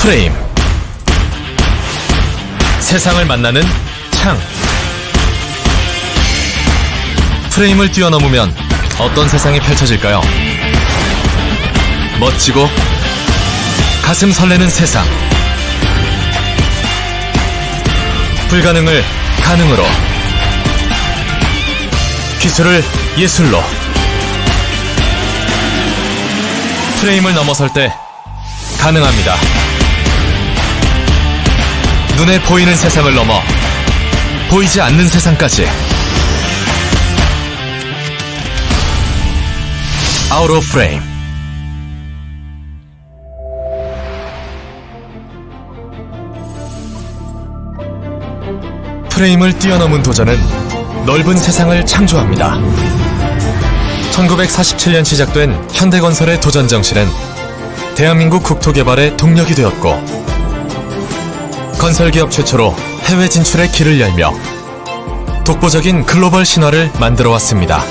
프레임. 세상을 만나는 창. 프레임을 뛰어넘으면 어떤 세상이 펼쳐질까요? 멋지고 가슴 설레는 세상. 불가능을 가능으로. 기술을 예술로. 프레임을 넘어설 때 가능합니다. 눈에 보이는 세상을 넘어 보이지 않는 세상까지 아웃 오브 프레임 프레임을 뛰어넘은 도전은 넓은 세상을 창조합니다. 1947년 시작된 현대건설의 도전 정신은 대한민국 국토 개발의 동력이 되었고 건설기업 최초로 해외 진출의 길을 열며 독보적인 글로벌 신화를 만들어 왔습니다.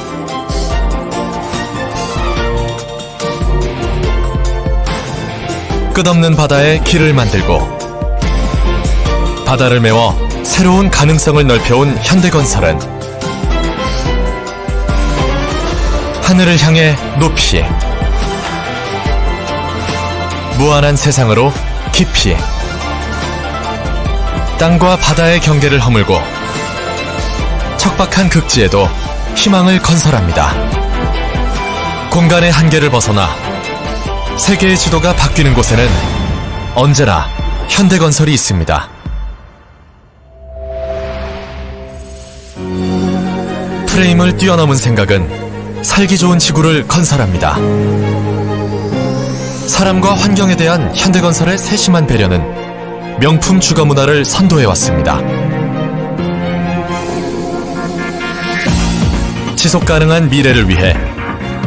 끝없는 바다에 길을 만들고 바다를 메워 새로운 가능성을 넓혀온 현대건설은 하늘을 향해 높이 무한한 세상으로 깊이 땅과 바다의 경계를 허물고 척박한 극지에도 희망을 건설합니다. 공간의 한계를 벗어나 세계의 지도가 바뀌는 곳에는 언제나 현대건설이 있습니다. 프레임을 뛰어넘은 생각은 살기 좋은 지구를 건설합니다. 사람과 환경에 대한 현대건설의 세심한 배려는 명품 주거 문화를 선도해 왔습니다. 지속 가능한 미래를 위해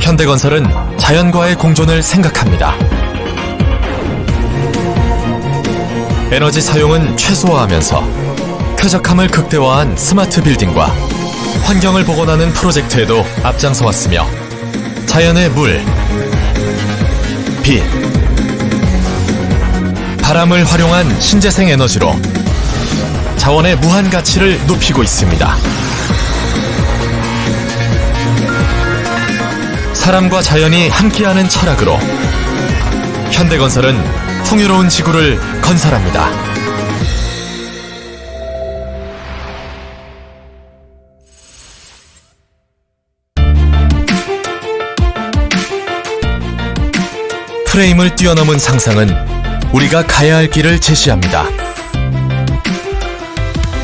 현대건설은 자연과의 공존을 생각합니다. 에너지 사용은 최소화하면서 쾌적함을 극대화한 스마트 빌딩과 환경을 복원하는 프로젝트에도 앞장서 왔으며 자연의 물, 빛, 바람을 활용한 신재생 에너지로 자원의 무한 가치를 높이고 있습니다. 사람과 자연이 함께하는 철학으로 현대건설은 풍요로운 지구를 건설합니다. 프레임을 뛰어넘은 상상은 우리가 가야 할 길을 제시합니다.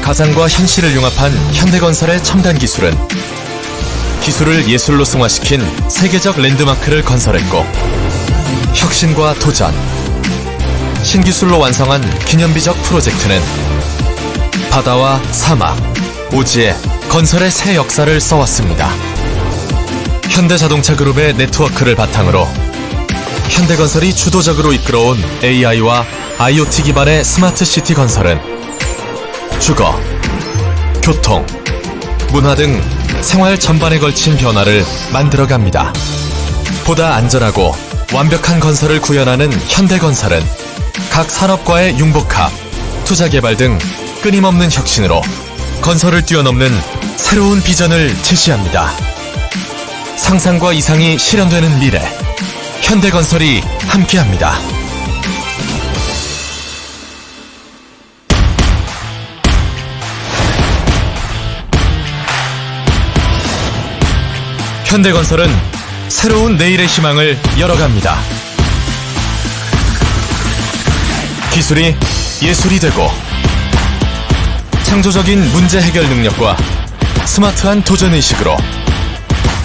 가상과 현실을 융합한 현대건설의 첨단 기술은 기술을 예술로 승화시킨 세계적 랜드마크를 건설했고 혁신과 도전, 신기술로 완성한 기념비적 프로젝트는 바다와 사막, 오지에 건설의 새 역사를 써왔습니다. 현대자동차 그룹의 네트워크를 바탕으로 현대건설이 주도적으로 이끌어온 AI와 IoT 기반의 스마트 시티 건설은 주거, 교통, 문화 등 생활 전반에 걸친 변화를 만들어갑니다. 보다 안전하고 완벽한 건설을 구현하는 현대건설은 각 산업과의 융복합, 투자 개발 등 끊임없는 혁신으로 건설을 뛰어넘는 새로운 비전을 제시합니다. 상상과 이상이 실현되는 미래, 현대건설이 함께합니다. 현대건설은 새로운 내일의 희망을 열어갑니다. 기술이 예술이 되고 창조적인 문제 해결 능력과 스마트한 도전 의식으로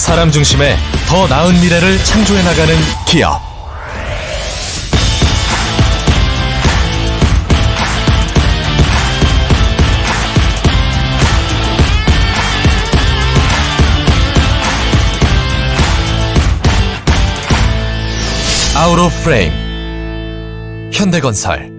사람 중심의 더 나은 미래를 창조해 나가는 기업. 아우로 프레임 현대건설